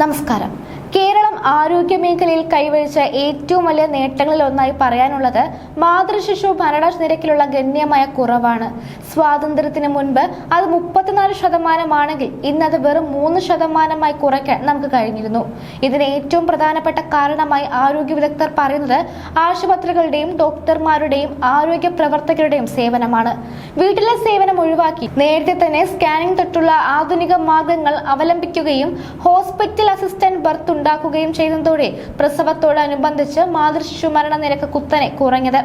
നമസ്കാരം. കേരളം ആരോഗ്യ മേഖലയിൽ കൈവരിച്ച ഏറ്റവും വലിയ നേട്ടങ്ങളിൽ ഒന്നായി പറയാനുള്ളത് മാതൃശിശു മരണ നിരക്കിലുള്ള ഗണ്യമായ കുറവാണ്. സ്വാതന്ത്ര്യത്തിന് മുൻപ് അത് മുപ്പത്തിനാല് ശതമാനമാണെങ്കിൽ ഇന്നത് വെറും മൂന്ന് ശതമാനമായി കുറയ്ക്കാൻ നമുക്ക് കഴിഞ്ഞിരുന്നു. ഇതിന് ഏറ്റവും പ്രധാനപ്പെട്ട കാരണമായി ആരോഗ്യ വിദഗ്ധർ പറയുന്നത് ആശുപത്രികളുടെയും ഡോക്ടർമാരുടെയും ആരോഗ്യ പ്രവർത്തകരുടെയും സേവനമാണ്. വീട്ടിലെ സേവനം ഒഴിവാക്കി നേരത്തെ തന്നെ സ്കാനിംഗ് തൊട്ടുള്ള ആധുനിക മാർഗങ്ങൾ അവലംബിക്കുകയും ഹോസ്പിറ്റൽ അസിസ്റ്റന്റ് ബർത്ത് ഉണ്ടാക്കുകയും ചെയ്യുന്നതോടെ പ്രസവത്തോടനുബന്ധിച്ച് മാതൃശിശു മരണ നിരക്ക് കുത്തനെ കുറഞ്ഞത്.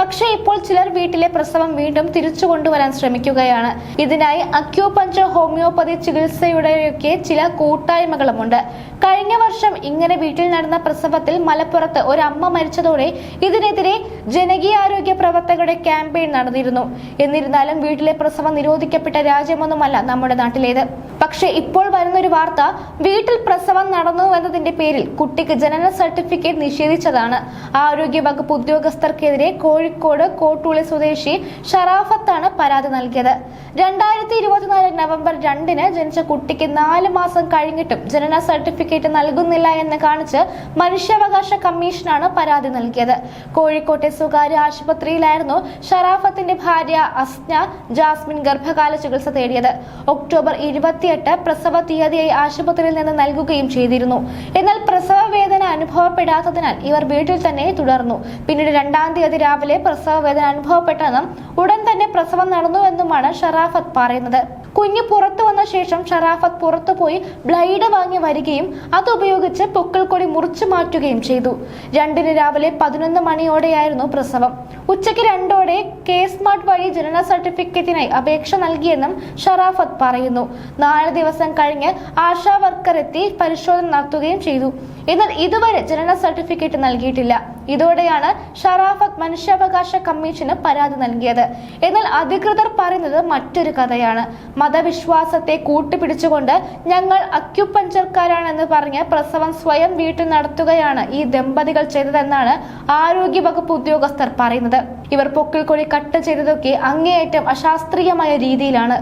പക്ഷേ ഇപ്പോൾ ചിലർ വീട്ടിലെ പ്രസവം വീണ്ടും തിരിച്ചു കൊണ്ടുവരാൻ ശ്രമിക്കുകയാണ്. ഇതിനായി അക്യൂപഞ്ചർ ഹോമിയോപ്പതി ചികിത്സയുടെയൊക്കെ ചില കൂട്ടായ്മകളുമുണ്ട്. കഴിഞ്ഞ വർഷം ഇങ്ങനെ വീട്ടിൽ നടന്ന പ്രസവത്തിൽ മലപ്പുറത്ത് ഒരു അമ്മ മരിച്ചതോടെ ഇതിനെതിരെ ജനകീയാരോഗ്യ പ്രവർത്തകരുടെ ക്യാമ്പയിൻ നടന്നിരുന്നു. എന്നിരുന്നാലും വീട്ടിലെ പ്രസവം നിരോധിക്കപ്പെട്ട രാജ്യമൊന്നുമല്ല നമ്മുടെ നാട്ടിലേത്. പക്ഷേ ഇപ്പോൾ വരുന്നൊരു വാർത്ത വീട്ടിൽ പ്രസവം നടന്നു എന്നതിന്റെ പേരിൽ കുട്ടിക്ക് ജനന സർട്ടിഫിക്കറ്റ് നിഷേധിച്ചതാണ്. ആരോഗ്യ വകുപ്പ് ഉദ്യോഗസ്ഥർക്കെതിരെ കോഴിക്കോട് കോട്ടൂളി സ്വദേശി ഷറാഫത്താണ് പരാതി നൽകിയത്. രണ്ടായിരത്തി ഇരുപത്തിനാല് നവംബർ രണ്ടിന് ജനിച്ച കുട്ടിക്ക് നാല് മാസം കഴിഞ്ഞിട്ടും ജനന സർട്ടിഫിക്കറ്റ് നൽകുന്നില്ല എന്ന് കാണിച്ച് മനുഷ്യാവകാശ കമ്മീഷനാണ് പരാതി നൽകിയത്. കോഴിക്കോട്ടെ സ്വകാര്യ ആശുപത്രിയിലായിരുന്നു ഷറാഫത്തിന്റെ ഭാര്യ അസ്ന ജാസ്മിൻ ഗർഭകാല ചികിത്സ തേടിയത്. ഒക്ടോബർ ഇരുപത്തിയെട്ട് പ്രസവ തീയതിയായി ആശുപത്രിയിൽ നിന്ന് നൽകുകയും ചെയ്തിരുന്നു. എന്നാൽ പ്രസവ വേദന അനുഭവപ്പെടാത്തതിനാൽ ഇവർ വീട്ടിൽ തന്നെ തുടർന്നു. പിന്നീട് രണ്ടാം തീയതി രാവിലെ പ്രസവ വേദന അനുഭവപ്പെട്ടെന്നും ഉടൻ തന്നെ പ്രസവം നടന്നുവെന്നുമാണ് ഷറാഫത്ത് പറയുന്നത്. കുഞ്ഞ് പുറത്തു വന്ന ശേഷം ഷറാഫത്ത് പുറത്തു പോയി ബ്ലൈഡ് വാങ്ങി വരികയും അതുപയോഗിച്ച് പൊക്കിൾക്കൊടി മുറിച്ചു മാറ്റുകയും ചെയ്തു. രണ്ടിന് രാവിലെ പതിനൊന്ന് മണിയോടെയായിരുന്നു പ്രസവം. ഉച്ചയ്ക്ക് രണ്ടോടെ കെ സ്മാർട്ട് വഴി ജനന സർട്ടിഫിക്കറ്റിനായി അപേക്ഷ നൽകിയെന്നും ഷറാഫത്ത് പറയുന്നു. നാല് ദിവസം കഴിഞ്ഞ് ആശാ വർക്കർ എത്തി പരിശോധന നടത്തുകയും ചെയ്തു. എന്നാൽ ഇതുവരെ ജനന സർട്ടിഫിക്കറ്റ് നൽകിയിട്ടില്ല. ഇതോടെയാണ് ഷറാഫത്ത് മനുഷ്യാവകാശ കമ്മീഷന് പരാതി നൽകിയത്. എന്നാൽ അധികൃതർ പറയുന്നത് മറ്റൊരു കഥയാണ്. മതവിശ്വാസത്തെ കൂട്ടുപിടിച്ചുകൊണ്ട് ഞങ്ങൾ അക്യുപഞ്ചർക്കാരാണെന്ന് പറഞ്ഞ് പ്രസവം സ്വയം വീട്ടിൽ നടത്തുകയാണ് ഈ ദമ്പതികൾ ചെയ്തതെന്നാണ് ആരോഗ്യ വകുപ്പ് ഉദ്യോഗസ്ഥർ പറയുന്നത്. ഇവർ പൊക്കിൾക്കൊടി കട്ട് ചെയ്തതൊക്കെ അങ്ങേയറ്റം അശാസ്ത്രീയമായ രീതിയിലാണ്.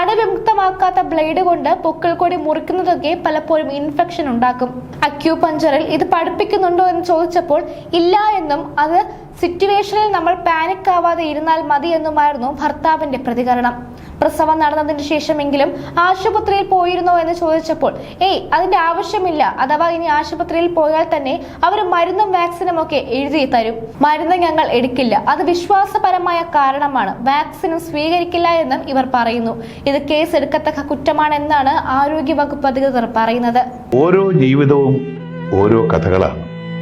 അണുവിമുക്തമാക്കാത്ത ബ്ലേഡ് കൊണ്ട് പൊക്കിൾക്കൊടി മുറിക്കുന്നതൊക്കെ പലപ്പോഴും ഇൻഫെക്ഷൻ ഉണ്ടാക്കും. അക്യൂപഞ്ചറിൽ ഇത് പഠിപ്പിക്കുന്നുണ്ടോ എന്ന് ചോദിച്ചപ്പോൾ ഇല്ല എന്നും അത് സിറ്റുവേഷനിൽ നമ്മൾ പാനിക് ആവാതെ ഇരുന്നാൽ മതി എന്നുമായിരുന്നു ഭർത്താവിന്റെ പ്രതികരണം. പ്രസവം നടന്നതിന് ശേഷമെങ്കിലും ആശുപത്രിയിൽ പോയിരുന്നോ എന്ന് ചോദിച്ചപ്പോൾ ഏയ് അതിന്റെ ആവശ്യമില്ല. അഥവാ ഇനി ആശുപത്രിയിൽ പോയാൽ തന്നെ അവർ മരുന്നും വാക്സിനും ഒക്കെ എഴുതി തരും. മരുന്ന് ഞങ്ങൾ എടുക്കില്ല. അത് വിശ്വാസപരമായ കാരണമാണ്. വാക്സിനും സ്വീകരിക്കില്ല എന്നും ഇവർ പറയുന്നു. ഇത് കേസ് എടുക്കത്തക്ക കുറ്റമാണെന്നാണ് ആരോഗ്യ വകുപ്പ് അധികൃതർ പറയുന്നത്. ഓരോ ജീവിതവും ഓരോ കഥകളാണ്.